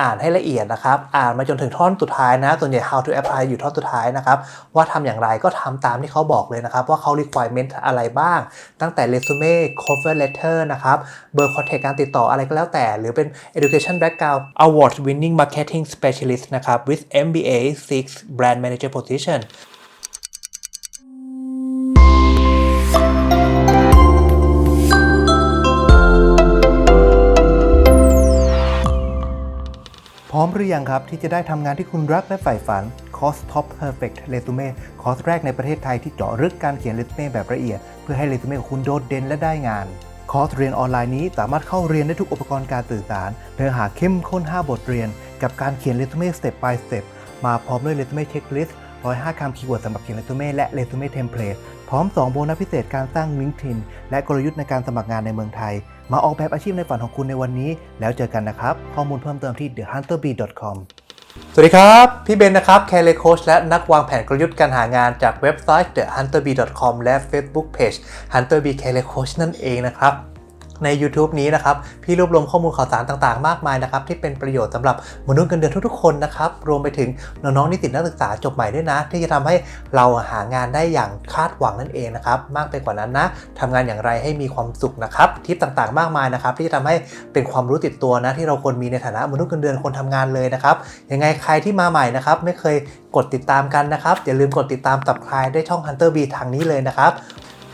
อ่านให้ละเอียดนะครับ อ่านมาจนถึงท่อนสุดท้ายนะ ส่วนใหญ่ how to apply อยู่ท่อนสุดท้ายนะครับ ว่าทำอย่างไรก็ทำตามที่เขาบอกเลยนะครับ ว่าเขา requirement อะไรบ้าง ตั้งแต่ resume cover letter นะครับ เบอร์ contact การติดต่ออะไรก็แล้วแต่ หรือเป็น education background award winning marketing specialist นะครับ with MBA 6 brand manager position พร้อมหรือยังครับที่จะได้ทำงานที่คุณรักและใฝ่ฝันคอร์ส Top Perfect Resume คอร์สแรกในประเทศไทยที่เจาะลึกการเขียนเรซูเม่แบบละเอียด เพื่อให้เรซูเม่ของคุณโดดเด่นและได้งาน คอร์สเรียนออนไลน์นี้สามารถเข้าเรียนได้ทุกอุปกรณ์การสื่อสาร เนื้อหาเข้มข้น 5 บทเรียน กับการเขียนเรซูเม่ step by step มาพร้อมด้วยเรซูเม่เช็คลิสต์105คำคีย์เวิร์ดสำหรับเขียนเรซูเม่และเรซูเม่เทมเพลตพร้อม 2 โบนัสพิเศษการสร้าง LinkedIn และกลยุทธ์ในการสมัครงานในเมืองไทย มาออกแบบอาชีพในฝันของคุณในวันนี้ แล้วเจอกันนะครับ ข้อมูลเพิ่มเติมที่ thehunterbee.com สวัสดีครับ พี่เบนนะครับแคเลโคชและนักวางแผนกลยุทธ์การหางานจากเว็บไซต์ thehunterbee.com และ Facebook Page hunterbee c a r e coach นั่นเองนะครับ ใน YouTube นี้นะครับ พี่รวบรวมข้อมูลข่าวสารต่างๆ มากมายนะครับ ที่เป็นประโยชน์สำหรับมนุษย์เงินเดือนทุกๆ คนนะครับ รวมไปถึงน้องๆนิสิตนักศึกษาจบใหม่ด้วยนะ ที่จะทำให้เราหางานได้อย่างคาดหวังนั่นเองนะครับ มากไปกว่านั้นนะทำงานอย่างไรให้มีความสุขนะครับทิปต่างๆ มากมายนะครับที่จะทำให้เป็นความรู้ติดตัวนะที่เราควรมีในฐานะมนุษย์เงินเดือนคนทำงานเลยนะครับยังไงใครที่มาใหม่นะครับไม่เคยกดติดตามกันนะครับอย่าลืมกดติดตามสับคลายได้ช่อง Hunter B ทางนี้เลยนะครับ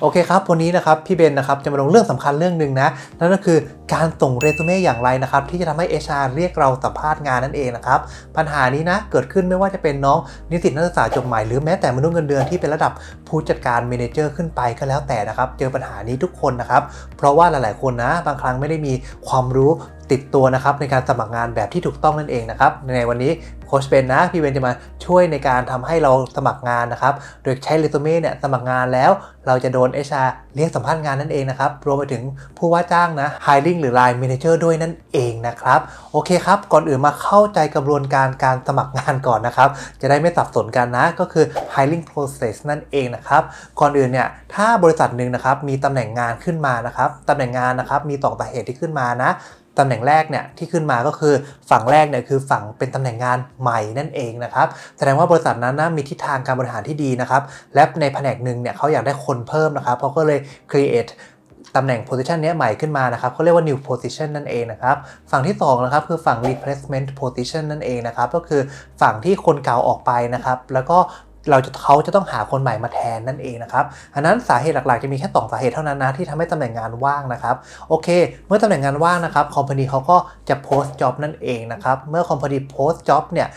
โอเคครับวันนี้นะครับพี่เบนนะครับจะมาลงเรื่องสำคัญเรื่องหนึ่งนะนั่นก็คือ การส่งเรซูเม่อย่างไรนะครับที่จะทำให้ HR เรียกเราสัมภาษณ์งานนั่นเองนะครับปัญหานี้นะเกิดขึ้นไม่ว่าจะเป็นน้องนิสิตนักศึกษาจบใหม่หรือแม้แต่มนุษย์เงินเดือนที่เป็นระดับผู้จัดการเมนเจอร์ขึ้นไปก็แล้วแต่นะครับเจอปัญหานี้ทุกคนนะครับเพราะว่าหลาย ๆ คนนะบางครั้งไม่ได้มีความรู้ติดตัวนะครับในการสมัครงานแบบที่ถูกต้องนั่นเองนะครับในวันนี้โค้ชเบนนะพี่เบนจะมาช่วยในการทำให้เราสมัครงานนะครับโดยใช้เรซูเม่เนี่ยสมัครงานแล้ว เราจะโดน HR เรียกสัมภาษณ์งานนั่นเองนะครับ รวมไปถึงผู้ว่าจ้างนะ hiring หรือ line manager ด้วยนั่นเองนะครับ โอเคครับ ก่อนอื่นมาเข้าใจกระบวนการการสมัครงานก่อนนะครับ จะได้ไม่สับสนกันนะ ก็คือ hiring process นั่นเองนะครับ ก่อนอื่นเนี่ย ถ้าบริษัทหนึ่งนะครับ มีตำแหน่งงานขึ้นมานะครับตำแหน่งงานนะครับ มีสองสาเหตุที่ขึ้นมานะ ตำแหน่งแรกเนี่ยที่ขึ้นมาก็คือฝั่งแรกเนี่ยคือฝั่งเป็นตำแหน่งงานใหม่นั่นเองนะครับแสดงว่าบริษัทนั้นนะมีทิศทางการบริหารที่ดีนะครับและในแผนกหนึ่งเนี่ยเขาอยากได้คนเพิ่มนะครับเขาก็เลย create ตำแหน่ง position เนี้ยใหม่ขึ้นมานะครับเขาเรียกว่า new position นั่นเองนะครับ ฝั่งที่2นะครับคือฝั่ง replacement position นั่นเองนะครับ ก็คือฝั่งที่คนเก่าออกไปนะครับ แล้วก็ เราจะเขาจะต้องหาคนใหม่มาแทนนั่นเองนะครับอันนั้นสาเหตุหลักๆจะมีแค่ 2 สาเหตุเท่านั้นนะที่ทำให้ตำแหน่งงานว่างนะครับ โอเค เมื่อตำแหน่งงานว่างนะครับคอมพานีเขาก็จะโพสต์จ็อบนั่นเองนะครับ เมื่อคอมพานีโพสต์จ็อบเนี่ย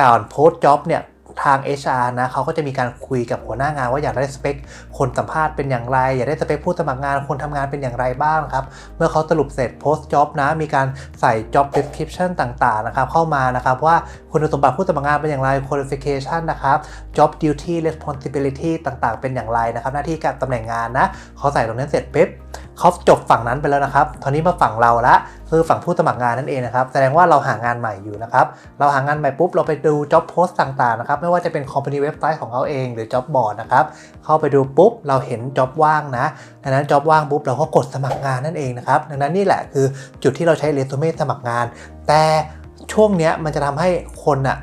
การโพสต์จ็อบเนี่ย ทาง HR นะเขาก็จะมีการคุยกับหัวหน้างานว่าอยากได้สเปค คนสัมภาษณ์เป็นอย่างไร อยากได้สเปคผู้สมัครงานคนทำงานเป็นอย่างไรบ้างครับ เมื่อเขาสรุปเสร็จโพสต์จ็อบนะ มีการใส่ job description ต่างๆนะครับเข้ามานะครับว่าคุณสมบัติผู้สมัครงานเป็นอย่างไร qualification นะครับ job duty responsibility ต่างๆ เป็นอย่างไรนะครับ หน้าที่การตำแหน่งงานนะเขาใส่ตรงนั้นเสร็จปุ๊บ เขาจบฝั่งนั้นไปแล้วนะครับตอนนี้มาฝั่งเราละคือฝั่งผู้สมัครงานนั่นเองนะครับ แสดงว่าเราหางานใหม่อยู่นะครับ เราหางานใหม่ปุ๊บ เราไปดู job post ต่างๆนะครับ ไม่ว่าจะเป็น company website ของเขาเองหรือ job board นะครับ เข้าไปดูปุ๊บ เราเห็น job ว่างนะ ดังนั้น job ว่างปุ๊บ เราก็กดสมัครงานนั่นเองนะครับ ดังนั้นนี่แหละคือจุดที่เราใช้เรซูเม่สมัครงาน แต่ช่วงเนี้ยมันจะทำให้คนอะ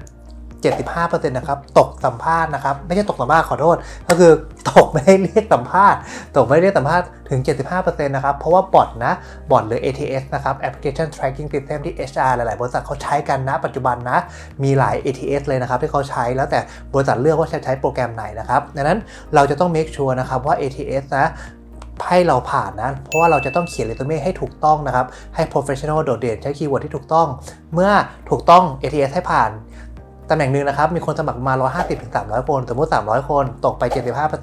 75%นะครับตกสัมภาษณ์นะครับไม่ใช่ตกสัมภาษณ์ขอโทษ ก็คือตกไม่ได้เรียกสัมภาษณ์ ตกไม่ได้เรียกสัมภาษณ์ถึง 75%นะครับเพราะว่าบอทนะบอทหรือ ATS นะครับ Application Tracking System ที่ HR หลาย ๆ บริษัทเขาใช้กันนะปัจจุบันนะมีหลาย ATS เลยนะครับที่เขาใช้แล้วแต่บริษัทเลือกว่าจะใช้โปรแกรมไหนนะครับดังนั้นเราจะต้อง make sure นะครับว่า ATS นะให้เราผ่านนะ เพราะว่าเราจะต้องเขียนเรซูเม่ให้ถูกต้องนะครับ ให้ professional โดดเด่นใช้คีย์เวิร์ดที่ถูกต้อง เมื่อถูกต้อง ATS ให้ผ่าน ตำแหน่งหนึ่งนะครับมีคนสมัครมา 150ถึง300 คน สมมติ 300 คน ตกไป 75%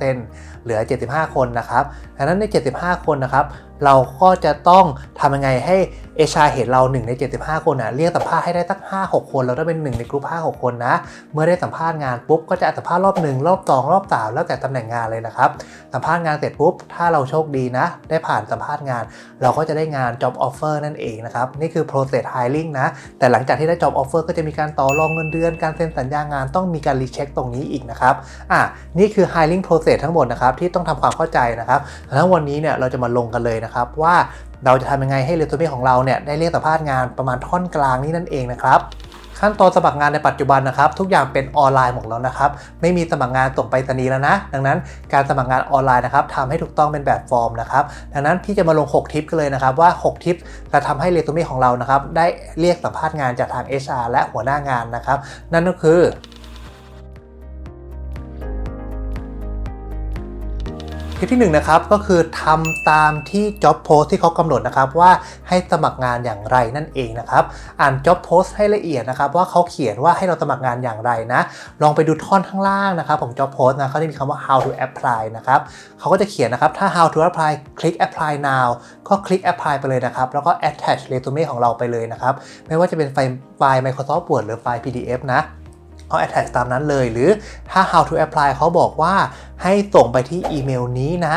เหลือ 75 คนนะครับดังนั้นใน 75 คนนะครับเราก็จะต้องทำยังไงให้เอชาเห็นเรา 1 ใน 75 คนนะเรียกสัมภาษณ์ให้ได้สัก5-6 คน เราต้องเป็น 1 ในกลุ่ม5-6 คนนะ เมื่อได้สัมภาษณ์งานปุ๊บก็จะสัมภาษณ์รอบ 1 รอบ 2 รอบ3แล้วแต่ตำแหน่งงานเลยนะครับ สัมภาษณ์งานเสร็จปุ๊บ ถ้าเราโชคดีนะ ได้ผ่านสัมภาษณ์งาน เราก็จะได้งาน job offer นั่นเองนะครับ นี่คือ process hiring นะ แต่หลังจากที่ได้ job offer ก็จะมีการต่อรองเงินเดือน การเซ็นสัญญางานต้องมีการรีเช็คตรงนี้อีกนะครับอะนี่คือ hiring process ทั้งหมดนะครับที่ต้องทำความเข้าใจนะครับแล้ววันนี้เนี่ยเราจะมาลงกันเลยนะครับว่าเราจะทำยังไงให้เรซูเม่ของเราเนี่ยได้เรียกสัมภาษณ์งานประมาณท่อนกลางนี้นั่นเองนะครับขั้นตอนสมัครงานในปัจจุบันนะครับ ทุกอย่างเป็นออนไลน์หมดแล้วนะครับ ไม่มีสมัครงานส่งไปรษณีย์แล้วนะ ดังนั้นการสมัครงานออนไลน์นะครับทำให้ถูกต้องเป็นแบบฟอร์มนะครับ ดังนั้นพี่จะมาลง 6 ทิปกันเลยนะครับ ว่า 6 ทิปจะทำให้เรซูเม่ของเรานะครับ ได้เรียกสัมภาษณ์งานจากทาง HR และหัวหน้างานนะครับ นั่นก็คือ ลิปที่1นงนะครับก็คือทำตามที่ job post ที่เขากำหนดนะครับว่าให้สมัครงานอย่างไรนั่นเองนะครับอ่าน job post ให้ละเอียดนะครับว่าเขาเขียนว่าให้เราสมัครงานอย่างไรนะ ลองไปดูท่อนข้างล่างนะครับของ job post นะเขาจะมีคำว่า how to apply นะครับเขาก็จะเขียนนะครับถ้า how to apply คลิก apply now ก็คลิก apply ไปเลยนะครับแล้วก็ attach resume ของเราไปเลยนะครับไม่ว่าจะเป็นไฟล์ไฟล์ Microsoft Word หรือไฟล์ PDF นะ เอา attach ตามนั้นเลย หรือถ้า how to apply เขาบอกว่าให้ส่งไปที่อีเมลนี้นะ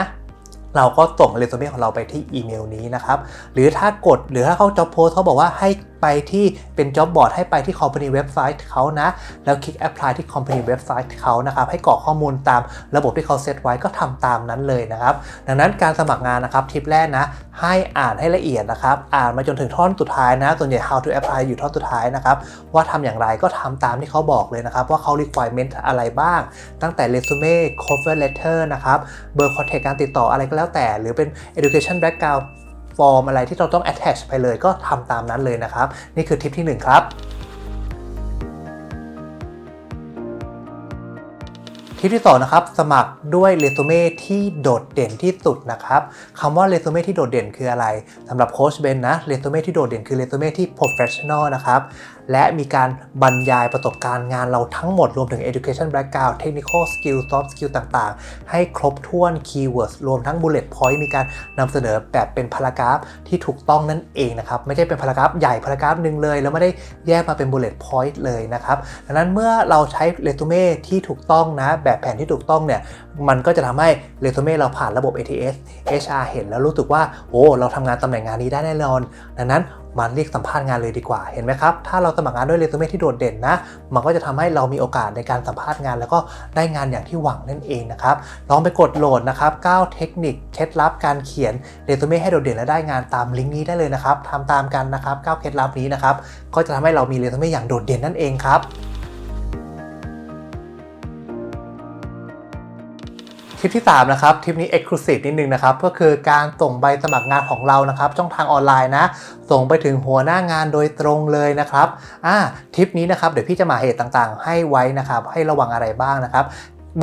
เราก็ส่งเรซูเม่ของเราไปที่อีเมลนี้นะครับ หรือถ้ากดหรือถ้าเขา job post เขาบอกว่าให้ไปที่เป็น job board ให้ไปที่ company website เขานะ แล้วคลิก apply ที่ company website เขานะครับให้กรอกข้อมูลตามระบบที่เขาเซตไว้ก็ทำตามนั้นเลยนะครับ ดังนั้นการสมัครงานนะครับทิปแรกนะ ให้อ่านให้ละเอียดนะครับ อ่านมาจนถึงท่อนสุดท้ายนะ ส่วนใหญ่ how to apply อยู่ท่อนสุดท้ายนะครับ ว่าทำอย่างไรก็ทำตามที่เขาบอกเลยนะครับ ว่าเขา requirement อะไรบ้าง ตั้งแต่ resume cover letter นะครับเบอร์ contact การติดต่ออะไรก็แล้วแต่ หรือเป็น education background ฟอร์มอะไรที่เราต้อง attach ไปเลยก็ทำตามนั้นเลยนะครับ นี่คือทิปที่ 1 ครับทิปที่2นะครับสมัครด้วยเรซูเม่ที่โดดเด่นที่สุดนะครับคำว่าเรซูเม่ที่โดดเด่นคืออะไรสำหรับโค้ชเบนนะเรซูเม่ที่โดดเด่นคือเรซูเม่ที่ professional นะครับ และมีการบรรยายประสบการณ์งานเราทั้งหมดรวมถึง education background technical skill soft skill ต่างๆ ให้ครบถ้วน keywords รวมทั้ง bullet point มีการนำเสนอแบบเป็นพารากราฟที่ถูกต้องนั่นเองนะครับ ไม่ใช่เป็นพารากราฟใหญ่พารากราฟหนึ่งเลย แล้วไม่ได้แยกมาเป็น bullet point เลยนะครับดังนั้นเมื่อเราใช้เรซูเม่ที่ถูกต้องนะแบบแผนที่ถูกต้องเนี่ยมันก็จะทำให้เรซูเม่เราผ่านระบบ ATS HR เห็นแล้วรู้สึกว่า โอ้ เราทำงานตำแหน่งงานนี้ได้แน่นอน ดังนั้น มาเรียกสัมภาษณ์งานเลยดีกว่าเห็นไหมครับ ถ้าเราสมัครงานด้วยเรซูเม่ที่โดดเด่นนะ มันก็จะทำให้เรามีโอกาสในการสัมภาษณ์งาน แล้วก็ได้งานอย่างที่หวังนั่นเองนะครับ ลองไปกดโหลดนะครับ 9 เทคนิคเคล็ดลับการเขียนเรซูเม่ให้โดดเด่นและได้งานตามลิงก์นี้ได้เลยนะครับทำตามกันนะครับ 9 เคล็ดลับนี้นะครับ ก็จะทำให้เรามีเรซูเม่อย่างโดดเด่นนั่นเองครับ ทริปที่ 3 นะครับทริปนี้ Exclusive นิดนึงนะครับ ก็คือการส่งใบสมัครงานของเรานะครับ ช่องทางออนไลน์นะ ส่งไปถึงหัวหน้างานโดยตรงเลยนะครับอ่าทริปนี้นะครับ เดี๋ยวพี่จะมาเหตุต่างๆ ให้ไว้นะครับ ให้ระวังอะไรบ้างนะครับ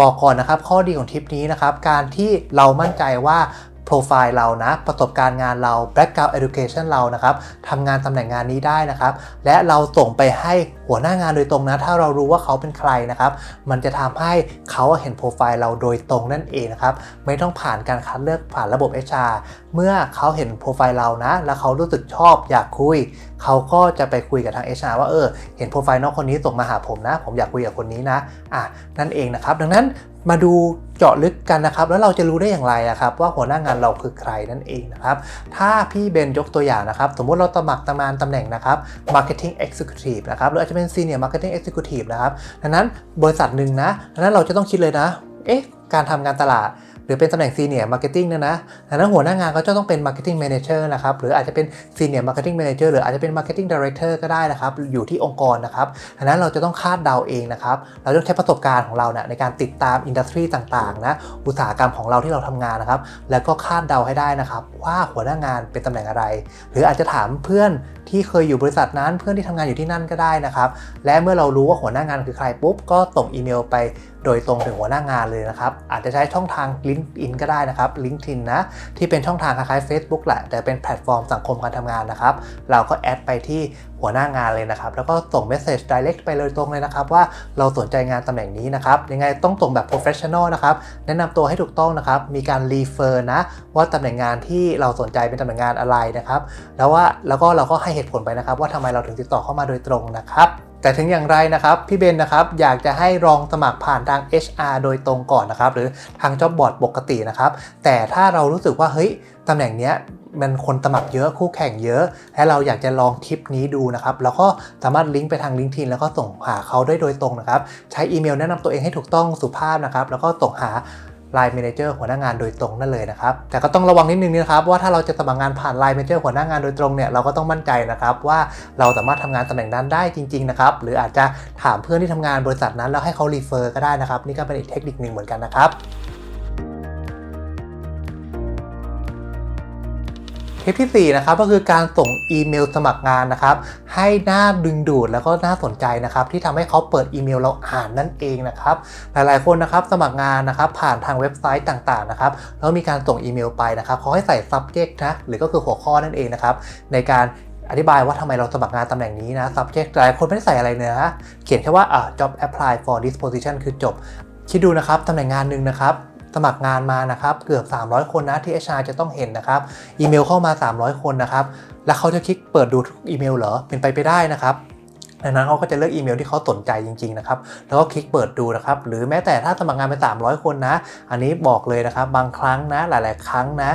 บอกก่อนนะครับข้อดีของทริปนี้นะครับการที่เรามั่นใจว่า โปรไฟล์เรานะ ประสบการณ์งานเรา background education เรานะครับทำงานตำแหน่งงานนี้ได้นะครับ และเราส่งไปให้หัวหน้างานโดยตรงนะ ถ้าเรารู้ว่าเขาเป็นใครนะครับ มันจะทำให้เขาเห็นโปรไฟล์เราโดยตรงนั่นเองนะครับ ไม่ต้องผ่านการคัดเลือกผ่านระบบ HR เมื่อเขาเห็นโปรไฟล์เรานะ แล้วเขารู้สึกชอบอยากคุย เขาก็จะไปคุยกับทาง HR ว่าเออ เห็นโปรไฟล์น้องคนนี้ส่งมาหาผมนะ ผมอยากคุยกับคนนี้นะ อะ นั่นเองนะครับ ดังนั้น มาดูเจาะลึกกันนะครับ แล้วเราจะรู้ได้อย่างไรนะครับ ว่าหัวหน้างานเราคือใครนั่นเองนะครับ ถ้าพี่เบนยกตัวอย่างนะครับ สมมุติเราสมัครตำนานตำแหน่งนะครับ Marketing Executive นะครับ หรืออาจจะเป็น Senior Marketing Executive นะครับดังนั้นบริษัทหนึ่งนะดังนั้นเราจะต้องคิดเลยนะ เอ๊ะ การทำงานตลาด หรือเป็นตำแหน่ง Senior Marketing เนี่ยนะดังนั้นหัวหน้างานก็จะต้องเป็น Marketing Manager นะครับ หรืออาจจะเป็น Senior Marketing Manager หรืออาจจะเป็น Marketing Director ก็ได้นะครับ อยู่ที่องค์กรนะครับดังนั้นเราจะต้องคาดเดาเองนะครับ เราต้องใช้ประสบการณ์ของเราเนี่ยในการติดตามอินดัสทรีต่างๆนะอุตสาหกรรมของเราที่เราทำงานนะครับ แล้วก็คาดเดาให้ได้นะครับ ว่าหัวหน้างานเป็นตำแหน่งอะไร หรืออาจจะถามเพื่อนที่เคยอยู่บริษัทนั้น เพื่อนที่ทำงานอยู่ที่นั่นก็ได้นะครับ และเมื่อเรารู้ว่าหัวหน้างานคือใครปุ๊บก็ส่งอีเมลไป โดยตรงถึงหัวหน้างานเลยนะครับ อาจจะใช้ช่องทาง LinkedIn ก็ได้นะครับ LinkedIn นะ ที่เป็นช่องทางคล้ายๆ Facebook แหละ แต่เป็นแพลตฟอร์มสังคมการทำงานนะครับ เราก็แอดไปที่หัวหน้างานเลยนะครับ แล้วก็ส่ง Message Direct ไปเลยตรงเลยนะครับว่าเราสนใจงานตำแหน่งนี้นะครับ ยังไงต้องส่งแบบ Professional นะครับ แนะนำตัวให้ถูกต้องนะครับ มีการ refer นะ ว่าตำแหน่งงานที่เราสนใจเป็นตำแหน่งงานอะไรนะครับ แล้วว่าแล้วก็เราก็ให้เหตุผลไปนะครับ ว่าทำไมเราถึงติดต่อเข้ามาโดยตรงนะครับ แต่ถึงอย่างไรนะครับพี่เบนนะครับอยากจะให้ลองสมัครผ่านทาง HR โดยตรงก่อนนะครับหรือทาง Job Board ปกตินะครับ แต่ถ้าเรารู้สึกว่าเฮ้ยตำแหน่งเนี้ยมันคนสมัครเยอะคู่แข่งเยอะ และเราอยากจะลองทิปนี้ดูนะครับแล้วก็สามารถลิงก์ไปทาง LinkedIn แล้วก็ส่งหาเขาได้โดยตรงนะครับ ใช้อีเมลแนะนำตัวเองให้ถูกต้องสุภาพนะครับ แล้วก็ส่งหา Line Manager หัวหน้างานโดยตรงนั่นเลยนะครับ แต่ก็ต้องระวังนิดนึงนะครับว่าถ้าเราจะสมัครงานผ่าน Line Manager หัวหน้างานโดยตรงเนี่ยเราก็ต้องมั่นใจนะครับว่าเราสามารถทำงานตำแหน่งนั้นได้จริงๆนะครับหรืออาจจะถามเพื่อนที่ทำงานบริษัทนั้นแล้วให้เขารีเฟอร์ก็ได้นะครับนี่ก็เป็นอีกเทคนิคหนึ่งเหมือนกันนะครับ เทปที่ 4 นะครับก็คือการส่งอีเมลสมัครงานนะครับ ให้หน้าดึงดูดแล้วก็น่าสนใจนะครับ ที่ทำให้เขาเปิดอีเมลเราอ่านนั่นเองนะครับ หลายๆคนนะครับสมัครงานนะครับ ผ่านทางเว็บไซต์ต่างๆนะครับแล้วมีการส่งอีเมลไปนะครับเขาให้ใส่ subject นะหรือก็คือหัวข้อนั่นเองนะครับในการอธิบายว่าทำไมเราสมัครงานตำแหน่งนี้นะ subject หลายคนไม่ได้ใส่อะไรเลยนะเขียนแค่ว่า job apply for this position คือจบ คิดดูนะครับตำแหน่งงานหนึ่งนะครับ สมัครงานมานะครับเกือบ 300 คนนะที่ HR จะต้องเห็นนะครับอีเมลเข้ามา 300 คนนะครับแล้วเขาจะคลิกเปิดดูทุกอีเมลเหรอเป็นไปไปได้นะครับดังนั้นเขาก็จะเลือกอีเมลที่เขาสนใจจริงๆนะครับ แล้วก็คลิกเปิดดูนะครับ หรือแม้แต่ถ้าสมัครงานไป 300 คนนะ อันนี้บอกเลยนะครับ บางครั้งนะ หลาย ๆ ครั้งนะ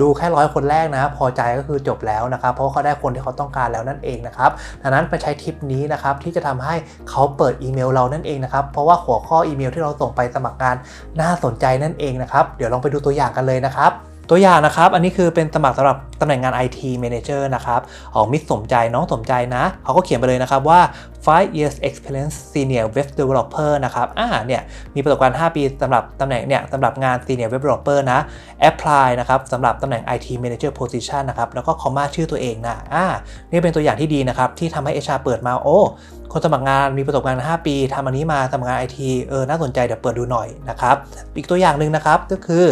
ดูแค่ร้อยคนแรกนะ พอใจก็คือจบแล้วนะครับ เพราะเขาได้คนที่เขาต้องการแล้วนั่นเองนะครับดังนั้นไปใช้ทิปนี้นะครับที่จะทำให้เขาเปิดอีเมลเรานั่นเองนะครับ เพราะว่าหัวข้ออีเมลที่เราส่งไปสมัครงานน่าสนใจนั่นเองนะครับ เดี๋ยวลองไปดูตัวอย่างกันเลยนะครับ ตัวอย่างนะครับ อันนี้คือเป็นสมัครสำหรับตำแหน่งงาน IT Manager นะครับของมิตรสมใจน้องสมใจนะ เขาก็เขียนไปเลยนะครับว่า5 years experience senior web developer นะครับ อ่า เนี่ย มีประสบการณ์ 5 ปีสำหรับตำแหน่งเนี่ยสำหรับงาน senior web developer นะ apply นะครับสำหรับตำแหน่ง IT manager position นะครับ แล้วก็คอมมาชื่อตัวเองนะ อ่า นี่เป็นตัวอย่างที่ดีนะครับ ที่ทำให้ HR เปิดมา โอ้ คนสมัครงานมีประสบการณ์ 5 ปีทำอันนี้มาสมัครงาน IT เออ น่าสนใจ เดี๋ยวเปิดดูหน่อยนะครับ อีกตัวอย่างหนึ่งนะครับ ก็คือ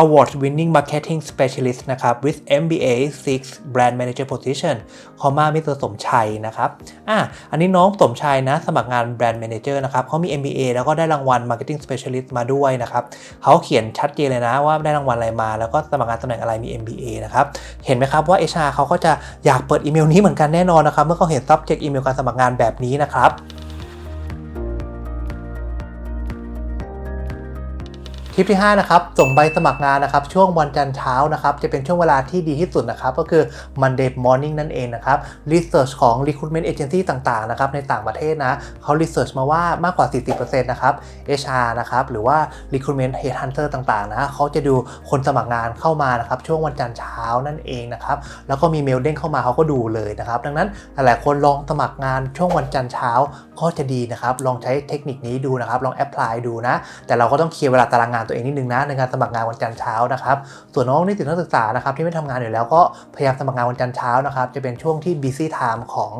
Award Winning Marketing Specialist นะครับ with MBA 6 Brand Manager Position คอมมามิสเตอร์สมชัยนะครับ อะ อันนี้น้องสมชัยนะ สมัครงาน Brand Manager นะครับเขามี MBA แล้วก็ได้รางวัล Marketing Specialist มาด้วยนะครับ เขาเขียนชัดเจนเลยนะว่าได้รางวัลอะไรมา แล้วก็สมัครงานตำแหน่งอะไรมี MBA นะครับ เห็นไหมครับว่า HR เขาก็จะอยากเปิดอีเมลนี้เหมือนกันแน่นอนนะครับ เมื่อเขาเห็น subject อีเมลการสมัครงานแบบนี้นะครับ ทริปที่ 5 นะครับ ส่งใบสมัครงานนะครับ ช่วงวันจันทร์เช้านะครับ จะเป็นช่วงเวลาที่ดีที่สุดนะครับ ก็คือ Monday morning นั่นเองนะครับ Research ของ Recruitment Agency ต่างๆ นะครับ ในต่างประเทศนะเขา Research มาว่ามากกว่า 40%นะครับ HR นะครับ หรือว่า Recruitment Headhunter ต่างๆ นะเขาจะดูคนสมัครงานเข้ามานะครับ ช่วงวันจันทร์เช้านั่นเองนะครับ แล้วก็มีเมลเด้งเข้ามาเขาก็ดูเลยนะครับ ดังนั้นหลายๆคนลองสมัครงานช่วงวันจันทร์เช้าก็จะดีนะครับ ลองใช้เทคนิคนี้ดูนะครับ ลองแอพพลายดูนะ แต่เราก็ต้องเคลียร์เวลาตารางงานตัวเองนิดนึงนะในการสมัครงานวันจันทร์เช้านะครับ ส่วนน้องนิสิตนักศึกษานะครับที่ไม่ทำงานอยู่แล้วก็พยายามสมัครงานวันจันทร์เช้านะครับจะเป็นช่วงที่ busy time ของ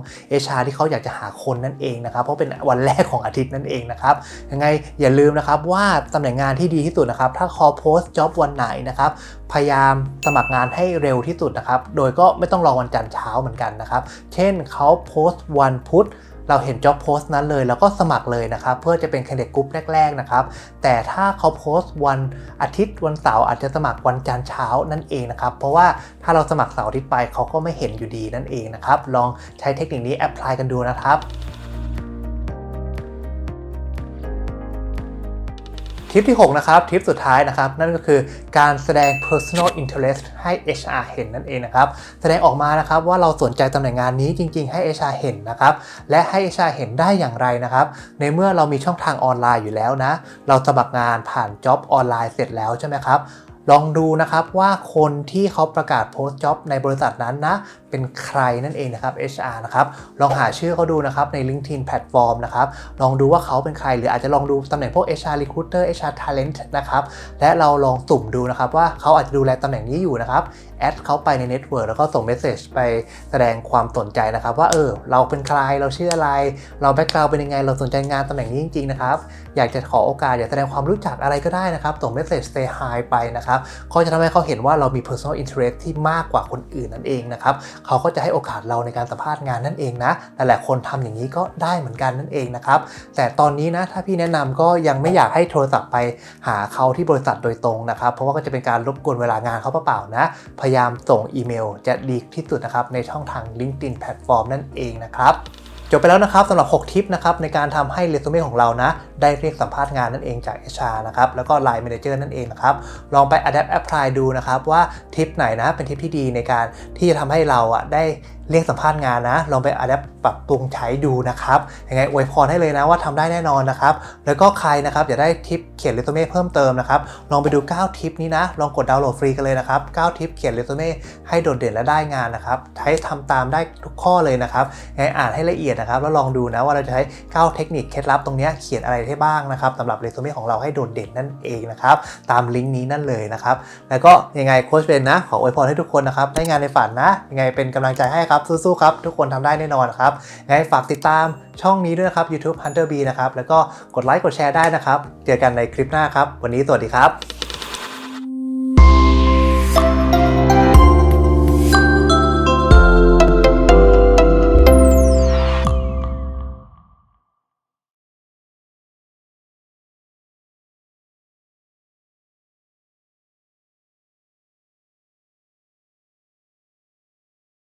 HR ที่เขาอยากจะหาคนนั่นเองนะครับเพราะเป็นวันแรกของอาทิตย์นั่นเองนะครับยังไงอย่าลืมนะครับว่าตำแหน่งงานที่ดีที่สุดนะครับถ้า call post job วันไหนนะครับพยายามสมัครงานให้เร็วที่สุดนะครับโดยก็ไม่ต้องรอวันจันทร์เช้าเหมือนกันนะครับเช่นเขาโพสต์วันพุธ เราเห็น job post นั้นเลยแล้วก็สมัครเลยนะครับ เพื่อจะเป็น candidate group แรก ๆ นะครับ แต่ถ้าเขาโพสต์วันอาทิตย์วันเสาร์อาจจะสมัครวันจันทร์เช้านั่นเองนะครับ เพราะว่าถ้าเราสมัครเสาร์อาทิตย์ไปเขาก็ไม่เห็นอยู่ดีนั่นเองนะครับ ลองใช้เทคนิคนี้ apply กันดูนะครับ ทิปที่ 6 นะครับ ทิปสุดท้ายนะครับ นั่นก็คือการแสดง personal interest ให้ HR เห็นนั่นเองนะครับ แสดงออกมานะครับว่าเราสนใจตำแหน่งงานนี้จริง ๆ ให้ HR เห็นนะครับ และให้ HR เห็นได้อย่างไรนะครับ ในเมื่อเรามีช่องทางออนไลน์อยู่แล้วนะ เราสมัครงานผ่าน job ออนไลน์เสร็จแล้วใช่ไหมครับ ลองดูนะครับว่าคนที่เขาประกาศโพสต์จ็อบในบริษัทนั้นนะเป็นใครนั่นเองนะครับ HR นะครับลองหาชื่อเขาดูนะครับใน LinkedIn แพลตฟอร์มนะครับลองดูว่าเขาเป็นใคร หรืออาจจะลองดูตำแหน่งพวก HR Recruiter HR Talent นะครับและเราลองสุ่มดูนะครับว่าเขาอาจจะดูแลตำแหน่งนี้อยู่นะครับ แอดเขาไปในเน็ตเวิร์กแล้วก็ส่งเมสเซจไปแสดงความสนใจนะครับว่าเออเราเป็นใครเราชื่ออะไร เราแบ็กกราวเป็นยังไง เราสนใจงานตำแหน่งนี้จริงๆนะครับอยากจะขอโอกาสอยากแสดงความรู้จักอะไรก็ได้นะครับส่งเมสเซจ say hi ไปนะครับก็จะทำให้เขาเห็นว่าเรามี personal interest ที่มากกว่าคนอื่นนั่นเองนะครับเขาก็จะให้โอกาสเราในการสัมภาษณ์งานนั่นเองนะแต่หลายคนทำอย่างนี้ก็ได้เหมือนกันนั่นเองนะครับแต่ตอนนี้นะถ้าพี่แนะนำก็ยังไม่อยากให้โทรศัพท์ไปหาเขาที่บริษัทโดยตรงนะครับเพราะว่าก็จะเป็นการรบกวนเวลางานเขาเปล่าๆนะพยยามส่งอีเมลจะดีที่สุดนะครับในช่องทาง LinkedIn แพลตฟอร์มนั่นเองนะครับจบไปแล้วนะครับสำหรับ 6 ทิปนะครับในการทำให้เรซูเม่ของเรานะ ได้เรียกสัมภาษณ์งานนั่นเองจาก HR นะครับแล้วก็ Line Manager นั่นเองนะครับลองไป Adapt Apply ดูนะครับว่าทิปไหนนะเป็นทิปที่ดีในการที่จะทำให้เราอะได้ เรียกสัมภาษณ์งานนะลองไปอัดแอปปรับปรุงใช้ดูนะครับยังไงอวยพรให้เลยนะว่าทำได้แน่นอนนะครับ แล้วก็ใครนะครับอยากได้ทิปเขียนเรซูเม่เพิ่มเติมนะครับลองไปดู 9 ทิปนี้นะลองกดดาวน์โหลดฟรีกันเลยนะครับ 9 ทิปเขียนเรซูเม่ให้โดดเด่นและได้งานนะครับใช้ทำตามได้ทุกข้อเลยนะครับยังไงอ่านให้ละเอียดนะครับแล้วลองดูนะว่าเราจะใช้ 9 เทคนิคเคล็ดลับตรงนี้เขียนอะไรได้บ้างนะครับสำหรับเรซูเม่ของเราให้โดดเด่นนั่นเองนะครับตามลิงก์นี้นั่นเลยนะครับแล้วก็ยังไงโค้ชเบนนะขออวยพรให้ทุกคนนะครับได้งานในฝันนะยังไงเป็นกำลังใจให้ครับสู้ๆครับ ทุกคนทำได้แน่นอนครับงั้นฝากติดตามช่องนี้ด้วยนะครับ YouTube Hunter B นะครับ แล้วก็กดไลค์กดแชร์ได้นะครับ เจอกันในคลิปหน้าครับ วันนี้สวัสดีครับ